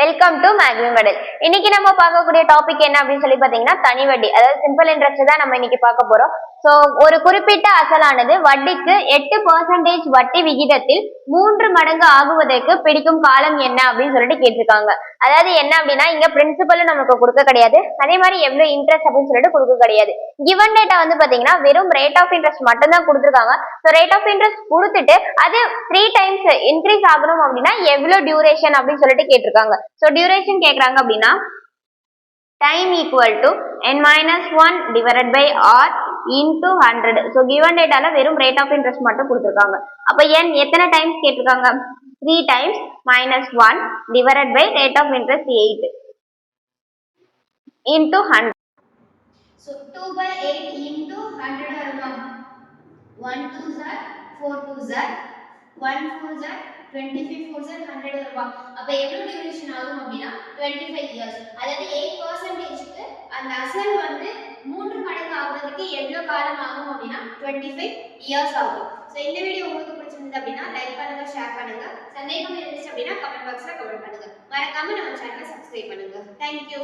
Welcome to மேக்னி medal இன்னைக்கு நம்ம பார்க்கக்கூடிய டாபிக் என்ன அப்படின்னு சொல்லி பாத்தீங்கன்னா தனி வட்டி. அதாவது சிம்பிள் இன்ட்ரெஸ்ட் தான் நம்ம இன்னைக்கு பார்க்க போறோம். சோ ஒரு குறிப்பிட்ட அசலானது வட்டிக்கு எட்டு பர்சன்டேஜ் வட்டி விகிதத்தில் மூன்று மடங்கு ஆகுவதற்கு பிடிக்கும் காலம் என்ன அப்படின்னு சொல்லிட்டு கேட்டிருக்காங்க. அதாவது என்ன அப்படின்னா இங்க பிரின்சிபலும் நமக்கு கொடுக்க கிடையாது. அதே மாதிரி எவ்வளவு இன்ட்ரெஸ்ட் அப்படின்னு சொல்லிட்டு கொடுக்க கிடையாது. கிவன் டேட்டா வந்து பாத்தீங்கன்னா வெறும் ரேட் ஆஃப் இன்ட்ரெஸ்ட் மட்டும் தான் கொடுத்துருக்காங்க. ஸோ ரேட் ஆஃப் இன்ட்ரெஸ்ட் கொடுத்துட்டு அது த்ரீ டைம்ஸ் இன்க்ரீஸ் ஆகணும் அப்படின்னா எவ்வளவு டியூரேஷன் அப்படின்னு சொல்லிட்டு கேட்டிருக்காங்க. ஸோ டியூரேஷன் கேட்குறாங்க அப்படின்னா time equal to n minus one divide by r into hundred so given டேட்டால வெறும் ரேட் ஆஃப் இன்ட்ரெஸ்ட் மட்டும் கொடுத்துருக்காங்க. அப்போ என் எத்தனை டைம்ஸ் கேட்டிருக்காங்க? Three times minus one divide by rate of interest eight into hundred So 2 by 8 into 100 வருமா 1 2s are 4 2s are 1 4s are 25 4s are 100 வருமா அப்ப எவ்வளவு டியூரேஷன் ஆகும் அப்படின்னா 25 இயர்ஸ் அதாவது 8% அந்த அசல் வந்து மூன்று மடங்கு ஆகுறதுக்கு எவ்வளவு காலம் ஆகும் அப்படின்னா 25 இயர்ஸ் ஆகும். ஸோ இந்த வீடியோ உங்களுக்கு பிடிச்சிருந்தது அப்படின்னா லைக் பண்ணுங்க ஷேர் பண்ணுங்க. சந்தேகம் இருந்துச்சு அப்படின்னா கமெண்ட் பாக்ஸ்ல கமெண்ட் பண்ணுங்க. மறக்காம நம்ம சேனலை சப்ஸ்கிரைப் பண்ணுங்க. தேங்க்யூ